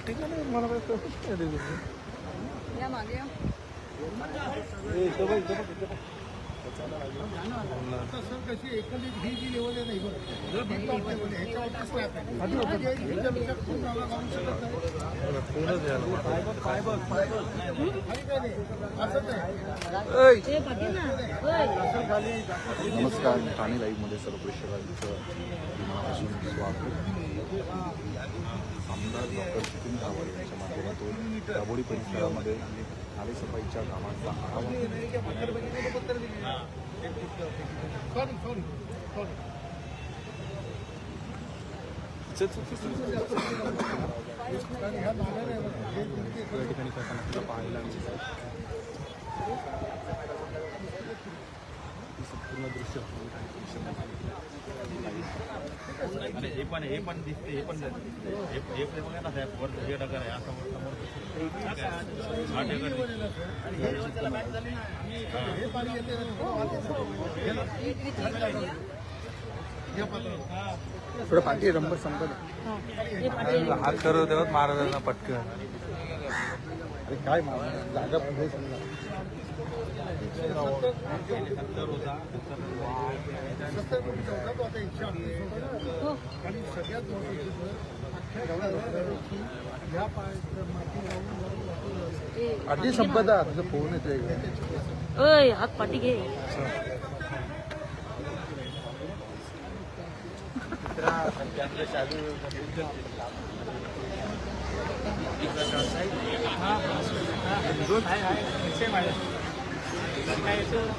नाही मला कशी एकंदरीत ही जी लेवल आहे ही. म्हणजे नाही. नमस्कार ठाणे लाईव्हमध्ये सर्व प्रेक्षकांचं मनापासून स्वागत. आमदार डॉक्टर यांच्या दाबोडी दाभोळी परिसरामध्ये नालेसफाईच्या कामांचा आढावा. ह्या या ठिकाणी करताना पाहायला मिळत हे दृश्य अरे हे पण हे पण दिसते हे पण दिसते हे हे पण बघा ना साहेब वर हे डगर आहे असं वर समोर हा डगर हे पाणी. थोडं पाठी रंबर संपत हात करत देवत महाराजांना पटकन अरे काय मागणं? जागा पुढे समजा सत्तर कोटीचा होता तो आता एकशे अडतीस होता. आणि सगळ्यात संपदा तुझं फोन इकडे. ओय हात पाठी घे आणि या Gracias.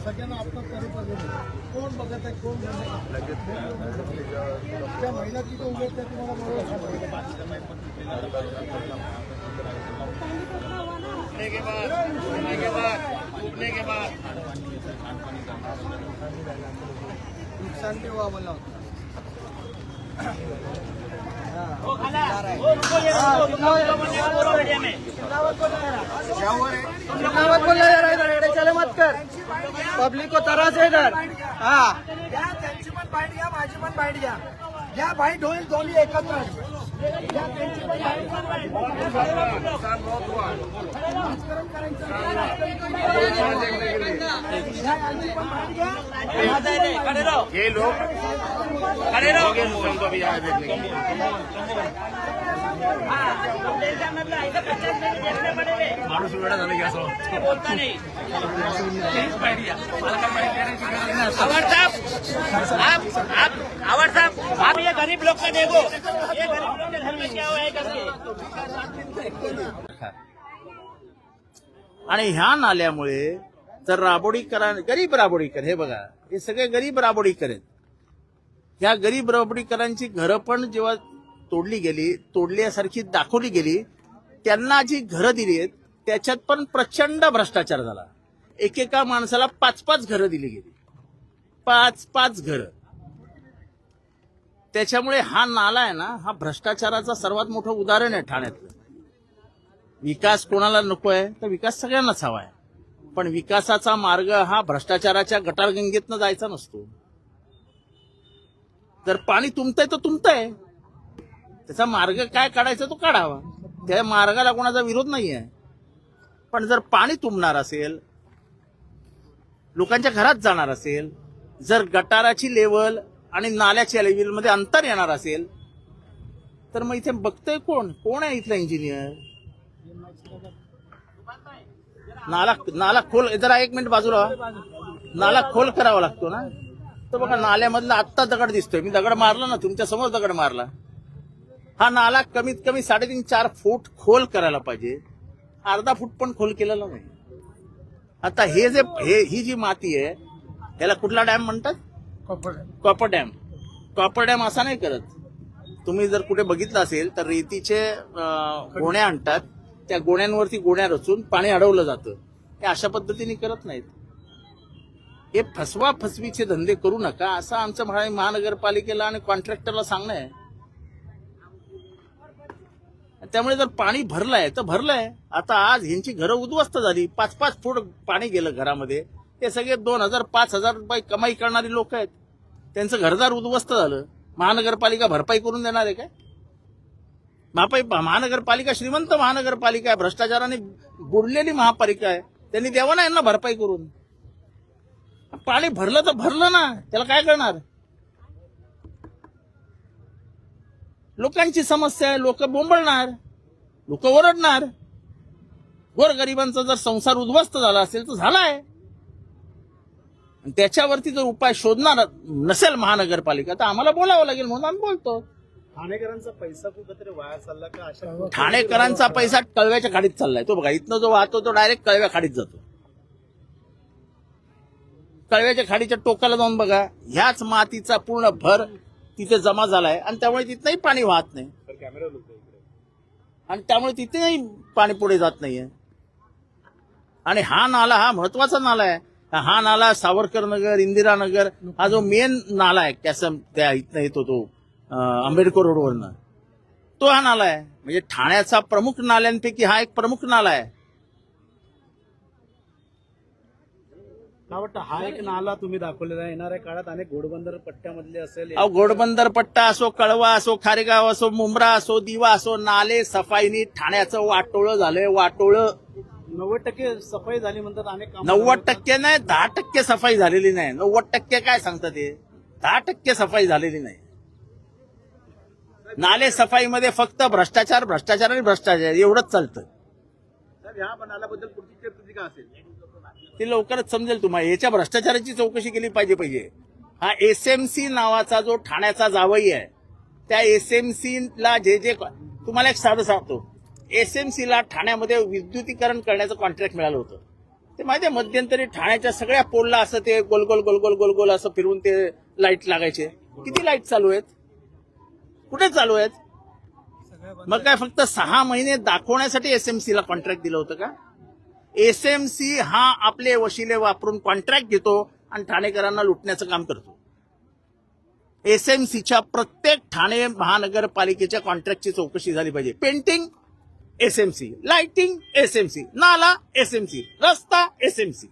सगळ्यांना आपलं पाहिजे कोण बघत आहे कोण त्या महिला तिथे उभे त्या तुम्हाला बरोबर नुकसान भी हुआ बोला चले मत कर. पब्लिक को तरह से इधर. हाँ. त्यांची पण बाईट घ्या माझी पण बाईट घ्या. घ्या बाईट होईल दोन्ही एकत्र. ये लोग खड़े रहो भी यहाँ देखने माणूस वेळा झाला की असं आप ये गरीब लोग का देखो ये गरीब लोग के घर में क्या हुआ है करके आणि ह्या नाल्यामुळे जर राबोडीकरा गरीब राबोडीकर हे बघा. हे सगळे गरीब राबोडीकर आहेत. ह्या गरीब राबोडीकरांची घरं पण जेव्हा तोडली गेली तोडल्यासारखी दाखवली गेली त्यांना जी घरं दिली आहेत त्याच्यात पण प्रचंड भ्रष्टाचार झाला. एकेका माणसाला पाच पाच घरं दिली गेली. पाच पाच घरं. त्याच्यामुळे हा नाला आहे ना हा भ्रष्टाचाराचा सर्वात मोठं उदाहरण आहे ठाण्यातलं. विकास कोणाला नको आहे तर विकास सगळ्यांनाच हवा आहे. पण विकासाचा मार्ग हा भ्रष्टाचाराच्या गटारगंगेतनं जायचा नसतो. जर पाणी तुमतंय तर तुमतंय. त्याचा मार्ग काय काढायचा तो काढावा. त्या मार्गाला कोणाचा विरोध नाही आहे पण जर पाणी तुंबणार असेल लोकांच्या घरात जाणार असेल जर गटाराची लेवल आणि नाल्याच्या लेवलमध्ये अंतर येणार असेल तर मग इथे बघतोय कोण? कोण आहे इथला इंजिनियर नाला नाला खोल जरा एक मिनिट बाजूला हो. नाला खोल करावा लागतो ना? तर बघा नाल्यामधला आत्ता दगड दिसतोय. मी दगड मारला ना तुमच्यासमोर दगड मारला. हा नाला कमीत कमी साडेतीन चार फूट खोल करायला पाहिजे. अर्धा फूट पण खोल केलेला नाही. आता हे जे हे ही जी माती आहे याला कुठला डॅम म्हणतात? Copper dam. Copper dam. असा नाही करत. तुम्ही जर कुठे बघितलं असेल तर रेतीचे गोण्या आणतात. त्या गोण्यांवरती गोण्या रचून पाणी अडवलं जातं. हे अशा पद्धतीने करत नाहीत. हे फसवा फसवीचे धंदे करू नका असं आमचं महा- महानगरपालिकेला आणि कॉन्ट्रॅक्टरला सांगणं आहे. त्यामुळे जर पाणी भरलंय तर भरलंय. आता आज ह्यांची घरं उद्ध्वस्त झाली. पाच पाच फूट पाणी गेलं घरामध्ये. ते सगळे दोन हजार पाच हजार रुपये कमाई करणारी लोक आहेत. त्यांचं घरदार उद्ध्वस्त झालं. महानगरपालिका भरपाई करून देणार आहे काय? महापाई महानगरपालिका श्रीमंत महानगरपालिका आहे. भ्रष्टाचाराने बुडलेली महापालिका आहे. त्यांनी द्यावं ना यांना भरपाई करून. पाणी भरलं तर भरलं ना. त्याला काय करणार? लोकांची समस्या आहे लोक बोंबळणार लोक ओरडणार. गोरगरिबांचा जर संसार उद्ध्वस्त झाला असेल तर झालाय. आणि त्याच्यावरती जर उपाय शोधणार नसेल महानगरपालिका तर आम्हाला बोलावं लागेल म्हणून आम्ही बोलतो. ठाणेकरांचा पैसा कुठेतरी वाया चालला का? अशा ठाणेकरांचा पैसा कळव्याच्या खाडीत चाललाय. तो बघा इथनं जो वाहतो तो डायरेक्ट कळव्या खाडीत जातो. कळव्याच्या खाडीच्या टोकाला जाऊन बघा ह्याच मातीचा पूर्ण भर तिथे जमा झालाय आणि त्यामुळे तिथनंही पाणी वाहत नाही. आणि त्यामुळे तिथेही पाणी पुढे जात नाहीये. आणि हा नाला हा महत्त्वाचा नाला आहे. हा नाला सावरकर नगर इंदिरानगर हा जो मेन नाला आहे त्याचा त्या इथनं येतो तो आंबेडकर रोडवरनं. तो हा नाला आहे. म्हणजे ठाण्याचा प्रमुख नाल्यांपैकी हा एक प्रमुख नाला आहे. मला वाटतं हा एक नाला तुम्ही दाखवलेला आहे. येणाऱ्या काळात अनेक घोडबंदर पट्ट्यामधले असेल अहो घोडबंदर पट्टा असो कळवा असो खारेगाव असो मुंब्रा असो दिवा असो नाले सफाईनी ठाण्याचं वाटोळं झालंय वाटोळं. नव्वद टक्के सफाई झाली म्हणतात अनेक कामं नव्वद टक्के नाही दहा टक्के सफाई झालेली नाही. नव्वद टक्के काय सांगतात ते दहा टक्के सफाई झालेली नाही. नाले सफाईमध्ये फक्त भ्रष्टाचार भ्रष्टाचार आणि भ्रष्टाचार एवढंच चालतं. ह्या नाल्याबद्दल पुढची प्रतिक्रिया असेल? ते लवकरच समजेल तुम्हाला. याच्या भ्रष्टाचाराची चौकशी केली पाहिजे पाहिजे. हा एस एम सी नावाचा जो ठाण्याचा जावई आहे त्या एस एम सीला जे जे तुम्हाला एक साधं सांगतो. एस एम सीला ठाण्यामध्ये विद्युतीकरण करण्याचं कॉन्ट्रॅक्ट मिळालं होतं. ते माहिती आहे मध्यंतरी ठाण्याच्या सगळ्या पोलला असं ते गोल गोल गोल गोल गोल गोल असं फिरून ते लाइट लागायचे. किती लाइट चालू आहेत? कुठे चालू आहेत? मग काय फक्त सहा महिने दाखवण्यासाठी एसएमसीला कॉन्ट्रॅक्ट दिलं होतं का? एसएमसी हा आपले वशिले वापरून कॉन्ट्रॅक्ट घेतो आणि ठाणेकरांना लुटण्याचं काम करतो. एसएमसीच्या प्रत्येक ठाणे महानगरपालिकेच्या कॉन्ट्रॅक्टची चौकशी झाली पाहिजे. पेंटिंग एसएमसी लाइटिंग एसएमसी नाला एसएमसी रस्ता एसएमसी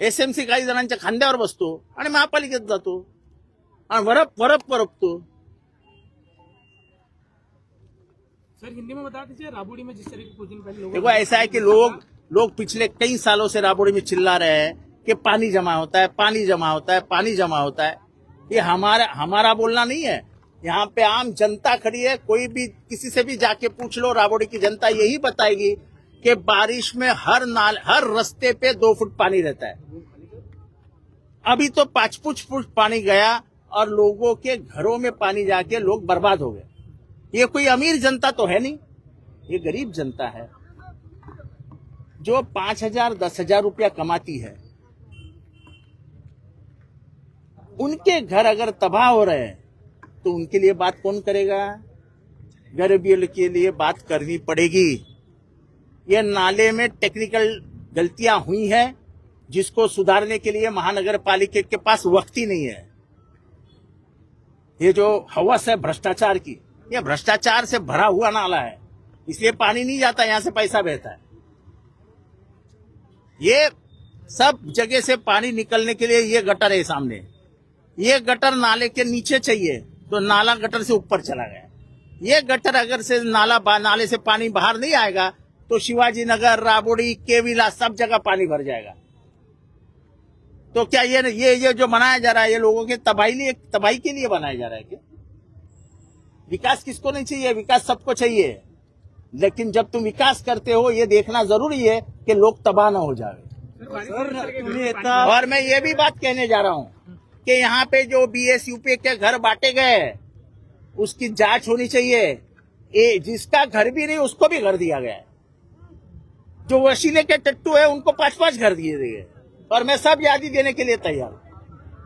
एसएमसी काही जणांच्या खांद्यावर बसतो आणि महापालिकेत जातो. आणि वरप वरप वरपतो. सर हिंदी में बता दीजिए राबुड़ी में जिस तरह की पूजन पहले देखो ऐसा है कि लोग लोग पिछले कई सालों से राबोड़ी में चिल्ला रहे हैं कि पानी जमा होता है पानी जमा होता है पानी जमा होता है। ये हमारा हमारा बोलना नहीं है। यहाँ पे आम जनता खड़ी है कोई भी किसी से भी जाके पूछ लो राबोड़ी की जनता यही बताएगी कि बारिश में हर नाल हर रास्ते पे दो फुट पानी रहता है। अभी तो पाँच पुछ फुट पानी गया और लोगों के घरों में पानी जाके लोग बर्बाद हो गए। ये कोई अमीर जनता तो है नहीं, ये गरीब जनता है, जो पाँच हज़ार, दस हज़ार रुपया कमाती है। उनके घर अगर तबाह हो रहे हैं तो उनके लिए बात कौन करेगा? गरीबियों के लिए बात करनी पड़ेगी। ये नाले में टेक्निकल गलतियाँ हुई हैं, जिसको सुधारने के लिए महानगर पालिका के पास वक्त ही नहीं है। ये जो हवस है भ्रष्टाचार की ये भ्रष्टाचार से भरा हुआ नाला है। इसलिए पानी नहीं जाता, यहाँ से पैसा बहता है। ये सब जगह से पानी निकलने के लिए ये गटर है सामने। ये गटर नाले के नीचे चाहिए तो नाला गटर से ऊपर चला गया। ये गटर अगर से नाला नाले से पानी बाहर नहीं आएगा तो शिवाजी नगर, राबोड़ी, केविला सब जगह पानी भर जाएगा। तो क्या ये ये ये जो बनाया जा रहा है, ये लोगों के तबाही लिए, तबाही के लिए बनाया जा रहा है क्या? विकास किसको नहीं चाहिए? विकास सबको चाहिए। लेकिन जब तुम विकास करते हो ये देखना ज़रूरी है कि लोग तबाह ना हो जाए। और मैं ये भी बात कहने जा रहा हूँ कि यहाँ पे जो बी एस यूपी के घर बांटे गए उसकी जाँच होनी चाहिए। ये जिसका घर भी नहीं उसको भी घर दिया गया। है जो वसीले के टट्टू है उनको पाँच पाँच घर दिए गए। और मैं सब यादी देने के लिए तैयार हूँ।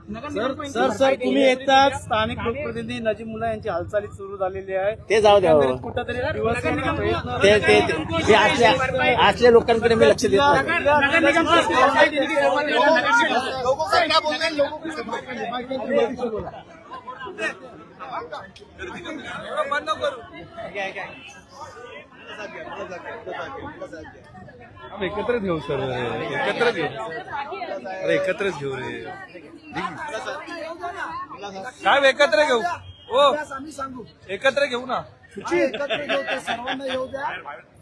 सर सर सर तुम्ही येतात स्थानिक लोकप्रतिनिधी नजीब मुला यांची हालचाली सुरू झालेली आहे. ते जाऊ द्या हो. कुठंतरी शिवसेनेचा प्रयत्न ते ते ते- ते असल्या असल्या लोकांकडे मी लक्ष देत नाही. एकत्रच घेऊ सर एकत्रच घेऊ अरे एकत्रच घेऊ रे काय एकत्र घेऊ ओ त्यास आम्ही सांगू एकत्र घेऊ ना एकत्र सर्वांना येऊ द्या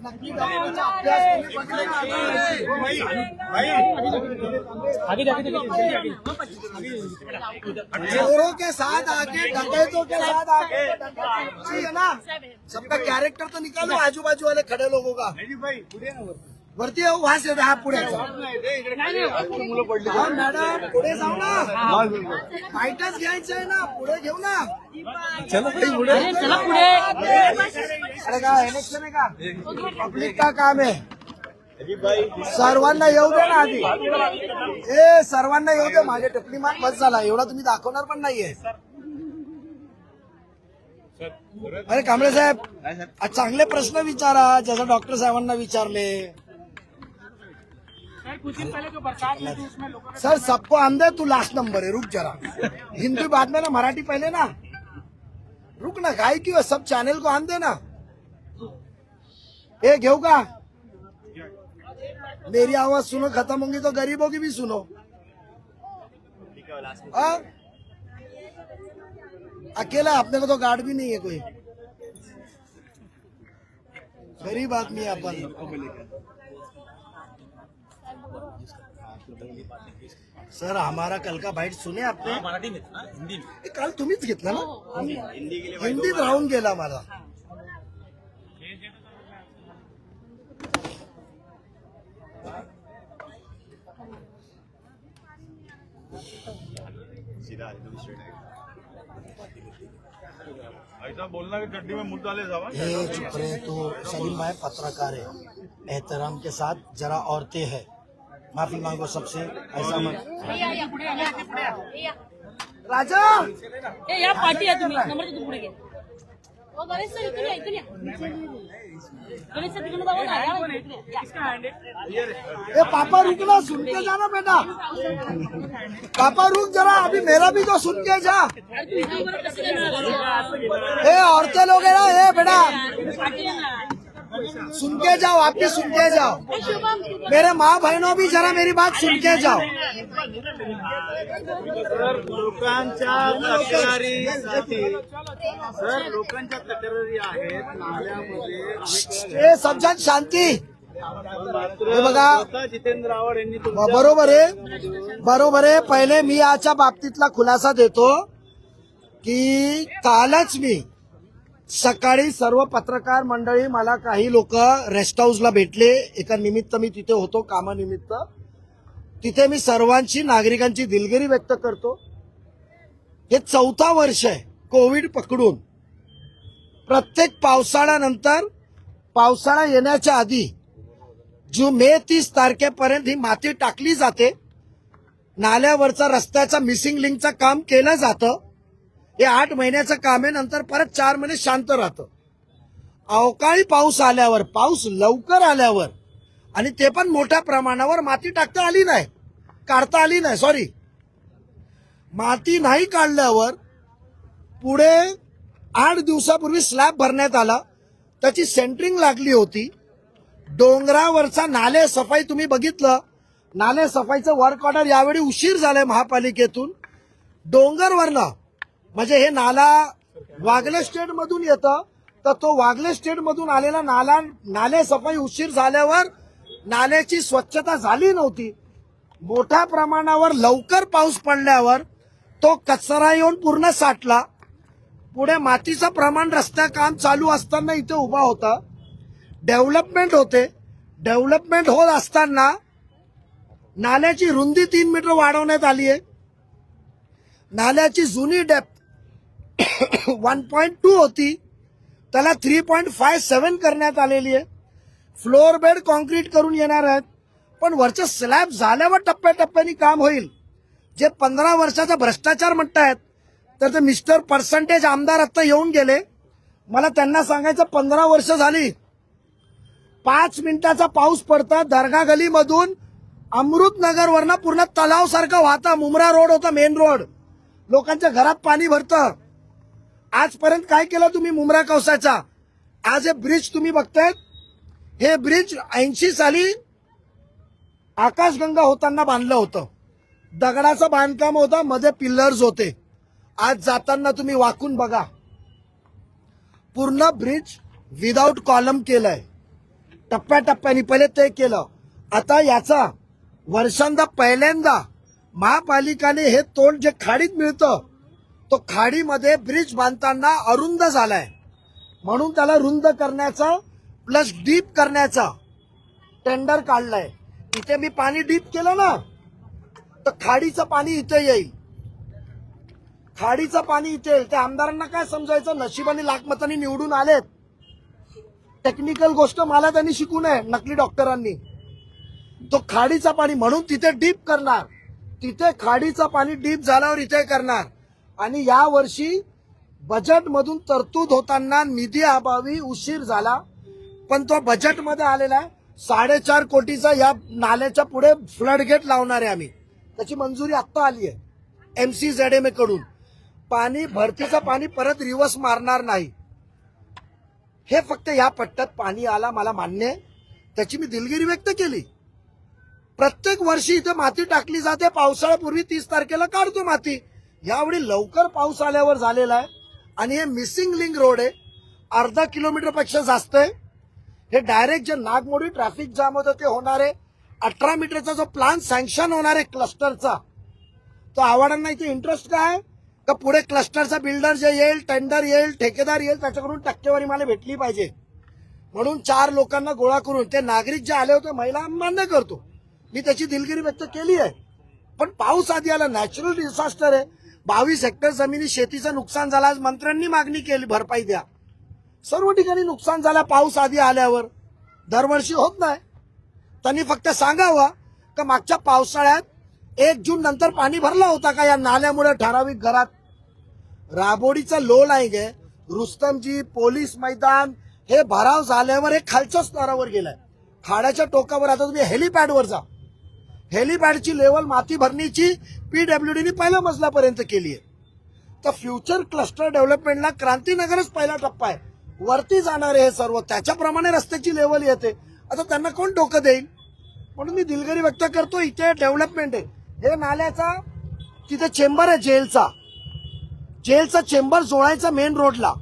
नक्की? चोरों के साथ आके डकैतों के साथ आके है ना? सबका कैरेक्टर तो निकालो आजू बाजू वाले खड़े लोगों का। वरती येऊ वहां से हा पुढे हा, मॅडम पुढे जाऊ ना. फाईटच घ्यायचं आहे ना पुढे घेऊ ना. चला पुढे. अरे काय इलेक्शन आहे का? पब्लिक का काम आहे? सर्वांना येऊ दे ना आधी. ए सर्वांना येऊ दे मागे टपली मार बस झाला. एवढा तुम्ही दाखवणार पण नाहीये. अरे कांबळे साहेब. आज चांगले प्रश्न विचारा जसं डॉक्टर साहेबांना विचारले. सर दिन सबको आमदे तू लास्ट नंबर है रुक जरा। हिंदी बाद में ना मराठी पहले ना। रुक ना काय क्यों सब चैनल को आमदे ना। ए घेऊ का? मेरी आवाज़ सुनो खत्म होगी तो गरीबों की भी सुनो। हाँ? अकेला अपने को तो गार्ड भी नहीं है कोई। गरीब आदमी है अपन। सर हमारा कल का बाईट सुने आपने? मराठी में ना हिंदी में। हे काल तुम्हीच घेतला ना? हिंदीत राहून गेला मला ऐसा बोलना कि में मुद्दा ले जावा हे चुप रहे तो सलीम भाई पत्रकार है। एहतराम के साथ जरा औरतें हैं। माफ़ी मांगो सबसे ऐसा मत। राजा! ए या पाठी आहे तुम्ही नंबर तू पुढे घे। ओ गणेश सर इकडे इकडे गणेश सर तिकडे जाऊ ना. ए पापा सुन के जाना बेटा। पापा रुक जरा अभी मेरा भी तो सुन के जा तू ए औरतें लोग है ना ए बेटा। सुन के जाओ आप भी सुन के जाओ। मेरे माँ बहनों भी जरा मेरी बात सुन के जाओ। सर लोकांच्या तक्रारीसाठी सर लोकांच्या तक्रारी आहेत नाल्यामध्ये ए शांती। हे बघा. जितेंद्र आव्हाड यांनी बरोबर आहे बरोबर आहे. पहिले मी याच्या बाबतीतला खुलासा देतो की कालच मी सकाळी सर्व पत्रकार मंडळी मला काही लोक रेस्ट हाऊसला भेटले. एका निमित्त मी तिथे होतो कामानिमित्त. तिथे मी सर्वांची नागरिकांची दिलगिरी व्यक्त करतो. हे चौथा वर्ष आहे कोविड पकडून. प्रत्येक पावसाळ्यानंतर पावसाळा येण्याच्या आधी जो मे तीस तारखेपर्यंत ही माती टाकली जाते नाल्यावरचा रस्त्याचा मिसिंग लिंकचं काम केलं जातं हे आठ महिन्याचं काम आहे नंतर परत चार महिने शांत राहतं. अवकाळी पाऊस आल्यावर पाऊस लवकर आल्यावर आणि ते पण मोठ्या प्रमाणावर माती टाकता आली नाही. काढता आली नाही सॉरी माती नाही काढल्यावर पुढे आठ दिवसापूर्वी स्लॅब भरण्यात आला. त्याची सेंटरिंग लागली होती. डोंगरावरचा नाले सफाई तुम्ही बघितलं. नाले सफाईचं वर्क ऑर्डर यावेळी उशीर झालंय महापालिकेतून. डोंगरवरनं म्हणजे हे नाला वागले स्टेट मधून येतं तर तो वागले स्टेट मधून आलेला नाला नाले सफाई उशीर झाल्यावर नाल्याची स्वच्छता झाली नव्हती. मोठ्या प्रमाणावर लवकर पाऊस पडल्यावर तो कचरा येऊन पूर्ण साठला. पुढे मातीचं प्रमाण रस्त्या काम चालू असताना इथे उभा होता. डेव्हलपमेंट होते. डेव्हलपमेंट होत असताना नाल्याची रुंदी तीन मीटर वाढवण्यात आली आहे नाल्याची जुनी डेप वन पॉईंट टू होती. त्याला थ्री पॉईंट फाय सेवन करण्यात आलेली आहे. फ्लोअर बेड कॉन्क्रीट करून येणार आहेत. पण वरचं स्लॅब झाल्यावर टप्प्याटप्प्याने काम होईल. जे पंधरा वर्षाचा भ्रष्टाचार म्हणतायत तर ते मिस्टर पर्सेंटेज आमदार आत्ता येऊन गेले. मला त्यांना सांगायचं पंधरा वर्ष झाली. पाच मिनिटाचा पाऊस पडता दर्गा गलीमधून अमृतनगरवरनं पूर्ण तलाव सारखा वाहता. मुमरा रोड होता मेन रोड लोकांच्या घरात पाणी भरतं. आजपर्यंत काय केलं तुम्ही मुमरा कवसाचा? आज हे ब्रिज तुम्ही बघतायत? हे ब्रिज ऐंशी साली आकाशगंगा होताना बांधलं होतं. दगडाचं बांधकाम होतं मध्ये पिल्लर्स होते. आज जाताना तुम्ही वाकून बघा. पूर्ण ब्रिज विदाऊट कॉलम केलंय. टप्प्याटप्प्याने पहिले ते केलं. आता याचा वर्षांदा पहिल्यांदा महापालिकाने हे तोंड जे खाडीत मिळतं तो खाडीमध्ये ब्रिज बांधताना अरुंद झालाय. म्हणून त्याला रुंद करण्याचा प्लस डीप करण्याचा टेंडर काढलाय. इथे मी पाणी डीप केलं ना तर खाडीचं पाणी इथे येईल. खाडीचं पाणी इथे येईल. त्या आमदारांना काय समजायचं? नशिबाने लाखमतांनी निवडून आलेत. टेक्निकल गोष्ट मला त्यांनी शिकू नये नकली डॉक्टरांनी तो खाडीचा पाणी म्हणून तिथे डीप करणार. तिथे खाडीचं पाणी डीप झाल्यावर इथे करणार. आणि या वर्षी बजेटमधून तरतूद होताना निधी अभावी उशीर झाला. पण तो बजेटमध्ये आलेला आहे. साडेचार कोटीचा या नाल्याच्या पुढे फ्लड गेट लावणार आहे आम्ही. त्याची मंजुरी आत्ता आली आहे. एम सी झेड एमकडून. पाणी भरतीचं पाणी परत रिवर्स मारणार नाही. हे फक्त या पट्ट्यात पाणी आला मला मान्य त्याची मी दिलगिरी व्यक्त केली. प्रत्येक वर्षी इथे माती टाकली जाते. पावसाळ्यापूर्वी तीस तारखेला काढतो माती. यावेळी लवकर पाऊस आल्यावर झालेला आहे. आणि हे मिसिंग लिंक रोड आहे. अर्धा किलोमीटरपेक्षा जास्त आहे. हे डायरेक्ट जे नागमोडी ट्रॅफिक जाम होतं ते होणार आहे. अठरा मीटरचा जो प्लान सँक्शन होणार आहे क्लस्टरचा तो आव्हाडांना इथे इंटरेस्ट काय आहे? का पुढे क्लस्टरचा बिल्डर जे येईल टेंडर येईल ठेकेदार येईल त्याच्याकडून टक्केवारी मला भेटली पाहिजे. म्हणून चार लोकांना गोळा करून ते नागरिक जे आले होते महिला मान्य करतो. मी त्याची दिलगिरी व्यक्त केली आहे. पण पाऊस आधी आला नॅचरल डिझास्टर आहे. बावीस हेक्टर जमिनी शेतीचं नुकसान झालं आज मंत्र्यांनी मागणी केली भरपाई द्या. सर्व ठिकाणी नुकसान झालं पाऊस आधी आल्यावर. दरवर्षी होत नाही. त्यांनी फक्त सांगावं का मागच्या पावसाळ्यात एक जून नंतर पाणी भरला होता का या नाल्यामुळे ठराविक घरात? राबोडीचा लो नाही गे. रुस्तमजी पोलीस मैदान हे भराव झाल्यावर हे खालच्या स्तरावर गेलंय. खाड्याच्या टोकावर आता तुम्ही हेलिपॅडवर जा. हेलिपॅडची लेवल माती भरणीची पीडब्ल्यूडीने पहिल्या मजल्यापर्यंत केली आहे. तर फ्युचर क्लस्टर डेव्हलपमेंटला क्रांतीनगरच पहिला टप्पा आहे. वरती जाणार आहे हे सर्व त्याच्याप्रमाणे रस्त्याची लेवल येते. आता त्यांना कोण डोकं देईल? म्हणून मी दिलगिरी व्यक्त करतो इथे डेव्हलपमेंट आहे. हे नाल्याचा तिथे चेंबर आहे जेलचा. जेलचा चेंबर जोडायचा मेन रोडला.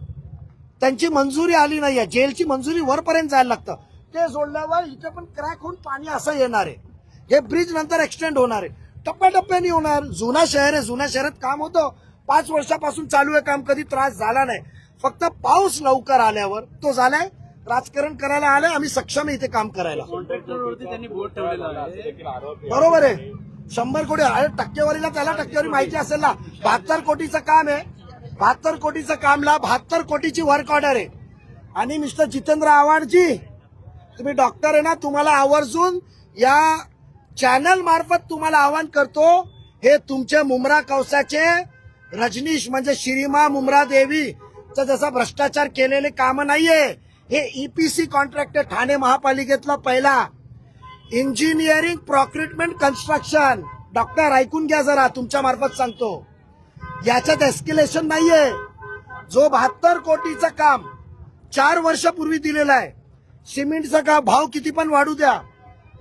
त्यांची मंजुरी आली नाही आहे जेलची मंजुरी वरपर्यंत जायला लागतं. ते जोडल्यावर इथे पण क्रॅक होऊन पाणी असं येणार आहे. हे ब्रिज नंतर एक्सटेंड होणार आहे. टप्प्याटप्प्याने होणार. जुना शहर आहे. जुन्या शहरात काम होतं. पाच वर्षापासून चालू आहे काम. कधी त्रास झाला नाही. फक्त पाऊस लवकर आल्यावर तो झालाय. राजकारण करायला आलंय. आम्ही सक्षम इथे काम करायला. बरोबर आहे. शंभर कोटी टक्केवारीला त्याला टक्केवारी माहिती असेल ना. बहात्तर कोटीचं काम आहे. बहात्तर कोटीचं कामला बहात्तर कोटीची वर्क ऑर्डर आहे. आणि मिस्टर जितेंद्र आव्हाडजी तुम्ही डॉक्टर आहे ना तुम्हाला आवर्जून या चॅनल मार्फत तुम्हाला आवाहन करतो हे तुमचे मुमरा कवसाचे रजनीश म्हणजे श्रीमा मुमरा देवी जसा भ्रष्टाचार केलेले काम नाहीये हे ईपीसी कॉन्ट्रॅक्ट ठाणे महापालिकेतला पहिला इंजिनिअरिंग प्रॉक्रिटमेंट कन्स्ट्रक्शन डॉक्टर ऐकून घ्या जरा तुमच्या मार्फत सांगतो. याच्यात एस्केलेशन नाहीये. जो बहात्तर कोटीचं काम चार वर्षापूर्वी दिलेलं आहे. सिमेंटचा का भाव किती पण वाढू द्या.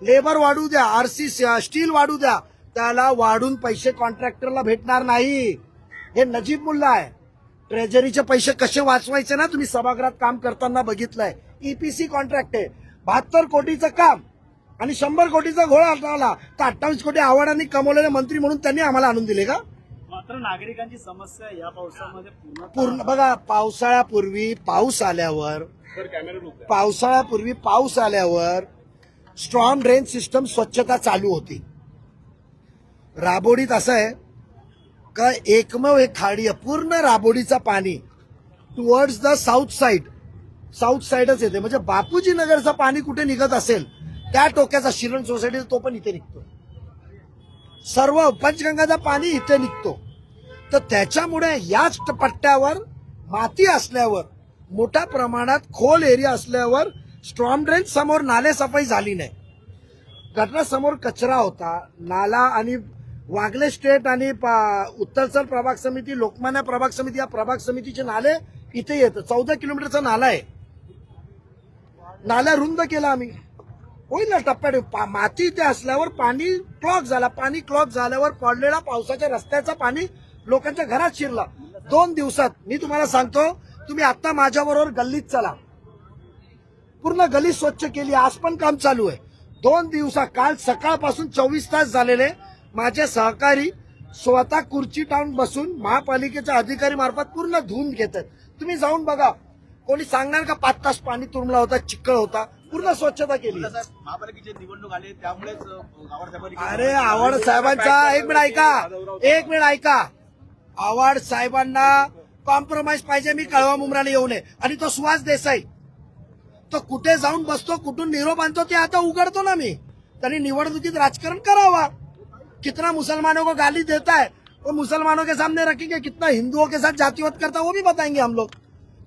लेबर वाढू द्या आरसी स्टील वाढू द्या त्याला वाढून पैसे कॉन्ट्रॅक्टरला भेटणार नाही. हे नजीब मुल्ला आहे. ट्रेजरीचे पैसे कसे वाचवायचे ना तुम्ही सभागृहात काम करताना बघितलंय. ईपीसी कॉन्ट्रॅक्ट आहे. बहात्तर कोटीचं काम आणि शंभर कोटीचा घोळा आला. तर अठ्ठावीस कोटी आव्हाडांनी कमवलेले मंत्री म्हणून त्यांनी आम्हाला आणून दिले का? मात्र नागरिकांची समस्या या पावसामध्ये पूर्ण बघा पावसाळ्यापूर्वी पाऊस आल्यावर पावसाळ्यापूर्वी पाऊस आल्यावर स्ट्रॉंग ड्रेन सिस्टम स्वच्छता चालू होती. राबोडीत असं आहे का एकमेव एक खाडी आहे पूर्ण राबोडीचं पाणी towards the south side south साईडच येते. म्हणजे बापूजी नगरचं पाणी कुठे निघत असेल त्या टोक्याचा शिरण सोसायटीचा तो पण इथे निघतो. सर्व पंचगंगाचा पाणी इथे निघतो. तर त्याच्यामुळे याच पट्ट्यावर माती असल्यावर मोठ्या प्रमाणात खोल एरिया असल्यावर स्ट्रॉम ड्रेन समोर नाले सफाई झाली नाही. घटनासमोर कचरा होता. नाला आणि वागले स्टेट आणि प- उत्तरचल प्रभाग समिती लोकमान्य प्रभाग समिती या प्रभाग समितीचे नाले इथे येतं. चौदा किलोमीटरचा नाला आहे. नाल्या रुंद केला आम्ही. होईल ना टप्प्यात माती इथे असल्यावर पाणी क्लॉक झाला. पाणी क्लॉक झाल्यावर पडलेला पावसाच्या रस्त्याचं पाणी लोकांच्या घरात शिरला. दोन दिवसात. मी तुम्हाला सांगतो तुम्ही आता माझ्याबरोबर गल्लीत चला. पूर्ण गली स्वच्छ केली. आज पण काम चालू आहे. दोन दिवसा काल सकाळपासून चोवीस तास झालेले माझे सहकारी स्वतः खुर्ची टाळून बसून महापालिकेच्या अधिकारी मार्फत पूर्ण धुवून घेत तुम्ही जाऊन बघा. कोणी सांगणार का पाच तास पाणी तुंबला होता चिखल होता? पूर्ण स्वच्छता केली. साहेब महापालिकेची निवडणूक आली त्यामुळेच गावाड साहेबांनी अरे आव्हाड साहेबांचा एक मिनिट ऐका. एक मिनिट ऐका. आव्हाड साहेबांना कॉम्प्रोमाइज पाहिजे मी कळवा मुमराला येऊ नये. आणि तो सुहास देसाई तो कुठे जाऊन बसतो कुठून निरोप आणतो ते आता उघडतो ना मी. त्यांनी निवडणुकीत राजकारण करावा. कितना मुसलमानों को गाली देता है वो मुसलमानों के सामने रखेंगे कितना हिंदुओं के साथ जातिवाद करता है वो भी बताएंगे हम लोग.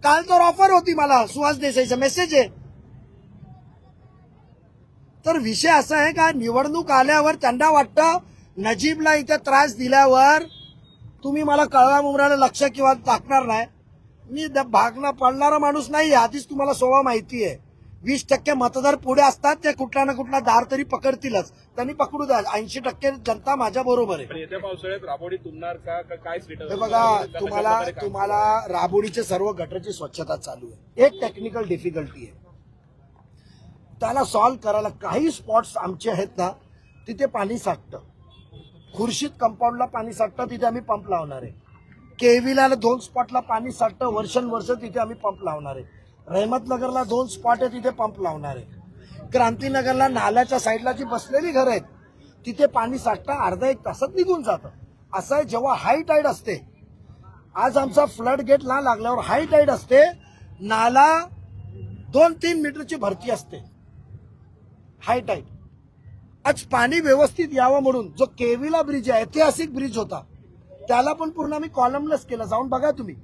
काल तर ऑफर होती मला सुहास देसाईचा मेसेज आहे. तर विषय असा आहे का निवडणूक आल्यावर त्यांना वाटतं नजीबला इथे त्रास दिल्यावर तुम्ही मला कळवा मुमराला लक्ष किंवा टाकणार नाही. मी भागणं पडणारा माणूस नाही आधीच तुम्हाला स्वभाव माहिती आहे. वीस टक्के मतदार पुढे असतात ते कुठला ना कुठला दार तरी पकडतीलच. त्यांनी पकडू द्या. ऐंशी टक्के जनता माझ्या बरोबर आहे. येत्या पावसाळ्यात राबोडी तुंबणार का? का काय स्टेटस हे बघा तुम्हाला तुम्हाला राबोडीचे सर्व गटरची स्वच्छता चालू आहे. एक टेक्निकल डिफिकल्टी आहे. त्याला सॉल्व्ह करायला काही स्पॉट्स आमचे आहेत ना तिथे पाणी साठतं. खुर्शीत कंपाऊंडला पाणी साठतं तिथे आम्ही पंप लावणार आहे. केवीला दोन स्पॉटला पाणी साठतं वर्षानुवर्ष तिथे आम्ही पंप लावणार आहे. रहमतनगरला दोन स्पॉट आहे तिथे पंप लावणार आहे. क्रांतीनगरला नाल्याच्या साईडला जी बसलेली घरं आहेत तिथे पाणी साठतं अर्धा एक तासात निघून जातं. असं आहे जेव्हा हाय टाईड असते आज आमचा फ्लड गेटला लागल्यावर हाय टाईड असते नाला दोन तीन मीटरची भरती असते. हाय टाईड आज पाणी व्यवस्थित यावं म्हणून जो केविला ब्रिज आहे ऐतिहासिक ब्रिज होता. त्याला पण पूर्ण आम्ही कॉलमलेस केलं. जाऊन बघा तुम्ही.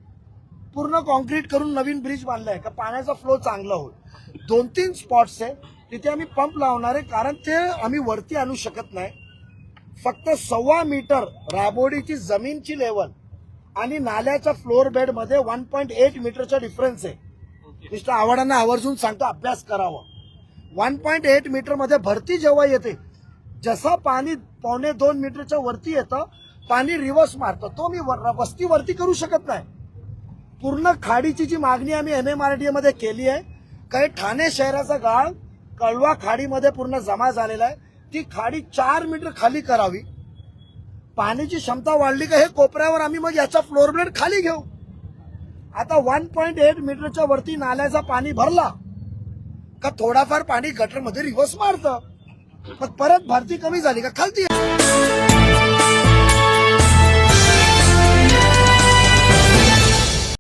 पूर्ण कॉन्क्रीट करून नवीन ब्रिज बांधलाय. का पाण्याचा फ्लो चांगला होईल. दोन तीन स्पॉट्स आहे. तिथे आम्ही पंप लावणार आहे. कारण ते आम्ही वरती आणू शकत नाही. फक्त सव्वा मीटर राबोडीची जमीनची लेवल आणि नाल्याच्या फ्लोअर बेडमध्ये वन पॉईंट एट मीटरचा डिफरन्स आहे. मिस्टर आव्हाडांना आवर्जून सांगतो अभ्यास करावा. वन पॉईंट एट मीटरमध्ये भरती जेव्हा येते जसं पाणी पावणे दोन मीटरच्या वरती येतं पाणी रिव्हर्स मारतं. तो मी वस्तीवरती करू शकत नाही. पूर्ण खाडीची जी मागणी आम्ही एम एम आर डी मध्ये केली आहे काही ठाणे शहराचा गाळ कळवा खाडीमध्ये पूर्ण जमा झालेला आहे. ती खाडी चार मीटर खाली करावी. पाण्याची क्षमता वाढली का हे कोपऱ्यावर आम्ही मग याचा फ्लोअर ब्लेड खाली घेऊ. आता वन पॉईंट एट मीटरच्या वरती नाल्याचा पाणी भरला का थोडाफार पाणी गटरमध्ये रिव्हर्स मारतं? मग परत भरती कमी झाली का? खालती